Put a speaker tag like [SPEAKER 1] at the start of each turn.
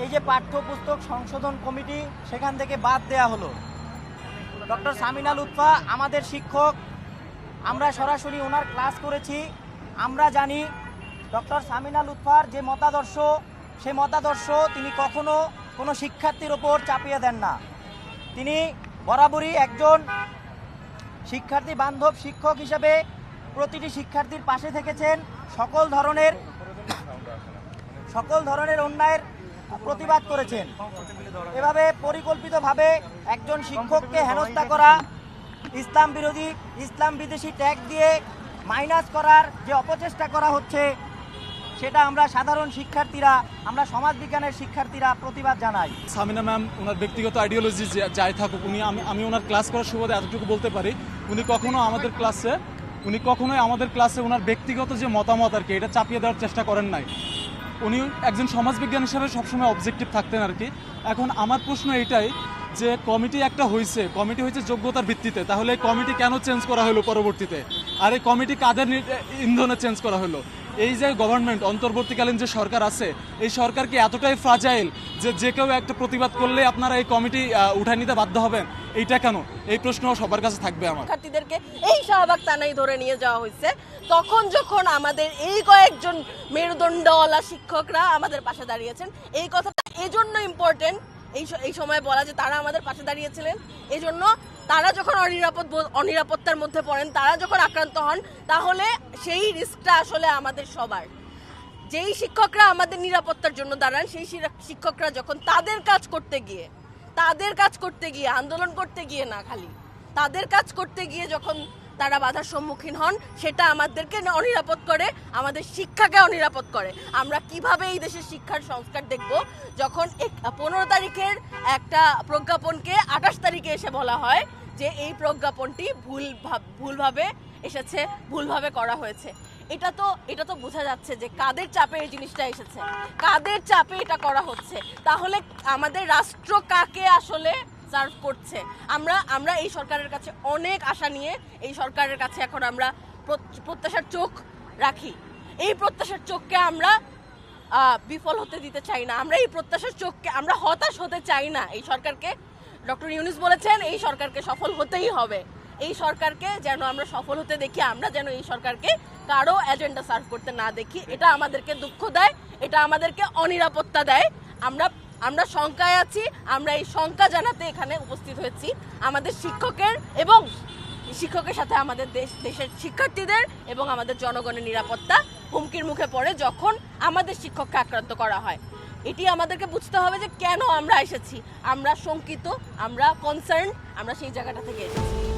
[SPEAKER 1] এই যে পাঠ্যপুস্তক সংশোধন কমিটি, সেখান থেকে বাদ দেয়া হলো। ডক্টর সামিনা লুৎফা আমাদের শিক্ষক, আমরা সরাসরি ওনার ক্লাস করেছি। আমরা জানি ডক্টর সামিনা লুৎফার যে মতাদর্শ, সে মতাদর্শ তিনি কখনো কোনো শিক্ষার্থীর ওপর চাপিয়ে দেন না। তিনি বরাবরই একজন শিক্ষার্থী বান্ধব শিক্ষক হিসেবে প্রতিটি শিক্ষার্থীর পাশে থেকেছেন। সকল ধরনের সকল ধরনের অন্যায়ের প্রতিবাদ করেছেন। এভাবে পরিকল্পিতভাবে একজন শিক্ষককে হেনস্থা করা, ইসলাম বিরোধী, ইসলাম বিদেশি ট্যাগ দিয়ে মাইনাস করার যে অপচেষ্টা করা হচ্ছে, সেটা আমরা সাধারণ শিক্ষার্থীরা, আমরা সমাজবিজ্ঞানের শিক্ষার্থীরা প্রতিবাদ জানাই।
[SPEAKER 2] সামিনা ম্যাম, ওনার ব্যক্তিগত আইডিওলজি যাই থাকুক, উনি আমি আমি ওনার ক্লাস করার সুবাদে এতটুকু বলতে পারি। উনি কখনো আমাদের ক্লাসে উনি কখনোই আমাদের ক্লাসে ওনার ব্যক্তিগত যে মতামত আর কি, এটা চাপিয়ে দেওয়ার চেষ্টা করেন নাই। উনি একজন সমাজবিজ্ঞান হিসাবে সবসময় অবজেক্টিভ থাকতেন আর কি। এখন আমার প্রশ্ন এটাই যে কমিটি একটা হয়েছে কমিটি হয়েছে যোগ্যতার ভিত্তিতে, তাহলে কমিটি কেন চেঞ্জ করা হলো পরবর্তীতে? আর এই কমিটি কাদের ইন্ধনে চেঞ্জ করা হলো? এই যে গভর্নমেন্ট অন্তর্বর্তীকালীন যে সরকার আছে, এই সরকার কি এতটাই ফ্রাজাইল যে যে কেউ একটা প্রতিবাদ করলে আপনারা এই কমিটি উঠায় নিতে বাধ্য হবেন? এইটা কেন? এই প্রশ্ন সবার কাছে থাকবে আমার।
[SPEAKER 3] শিক্ষার্থীদেরকে এই শাহবাগ থানায় ধরে নিয়ে যাওয়া হয়েছে। তখন যখন আমাদের এই কয়েকজন মেরুদণ্ডওয়ালা শিক্ষকরা আমাদের পাশে দাঁড়িয়েছেন, এই কথাটা এজন্য ইম্পর্টেন্ট এই এই সময় বলা যে তারা আমাদের পাশে দাঁড়িয়েছিলেন। এই জন্য তারা যখন অনিরাপদ অনিরাপত্তার মধ্যে পড়েন, তারা যখন আক্রান্ত হন, তাহলে সেই রিস্কটা আসলে আমাদের সবার। যেই শিক্ষকরা আমাদের নিরাপত্তার জন্য দাঁড়ান, সেই শিক্ষকরা যখন তাদের কাজ করতে গিয়ে, তাদের কাজ করতে গিয়ে, আন্দোলন করতে গিয়ে না খালি, তাদের কাজ করতে গিয়ে যখন তারা বাধার সম্মুখীন হন, সেটা আমাদেরকে অনিরাপদ করে, আমাদের শিক্ষাকে অনিরাপদ করে। আমরা কীভাবে এই দেশের শিক্ষার সংস্কার দেখব? যখন পনেরো তারিখের একটা প্রজ্ঞাপনকে আঠাশ তারিখে এসে বলা হয় যে এই প্রজ্ঞাপনটি ভুল ভাব- ভুলভাবে এসেছে, ভুলভাবে করা হয়েছে। এটা তো এটা তো বোঝা যাচ্ছে যে কাদের চাপে এই জিনিসটা এসেছে। কাদের চাপে এটা করা হচ্ছে? তাহলে আমাদের রাষ্ট্র কাকে আসলে সার্ভ করছে। আমরা আমরা এই সরকারের কাছে অনেক আশা নিয়ে এই সরকারের কাছে এখন আমরা প্রত্যাশার চোখ রাখি। এই প্রত্যাশার চোখকে আমরা বিফল হতে দিতে চাই না। আমরা এই প্রত্যাশার চোখকে, আমরা হতাশ হতে চাই না। এই সরকারকে, ডক্টর ইউনুস বলেছেন, এই সরকারকে সফল হতেই হবে। এই সরকারকে যেন আমরা সফল হতে দেখি, আমরা যেন এই সরকারকে কারও এজেন্ডা সার্ভ করতে না দেখি, এটা আমাদেরকে দুঃখ দেয়, এটা আমাদেরকে অনিরাপত্তা দেয়। আমরা আমরা শঙ্কায় আছি, আমরা এই শঙ্কা জানাতে এখানে উপস্থিত হয়েছি আমাদের শিক্ষকের এবং শিক্ষকের সাথে আমাদের দেশ, দেশের শিক্ষার্থীদের এবং আমাদের জনগণের নিরাপত্তা হুমকির মুখে পড়ে যখন আমাদের শিক্ষককে আক্রান্ত করা হয়। এটি আমাদেরকে বুঝতে হবে যে কেন আমরা এসেছি। আমরা শঙ্কিত, আমরা কনসার্ন আমরা সেই জায়গাটা থেকে এসেছি।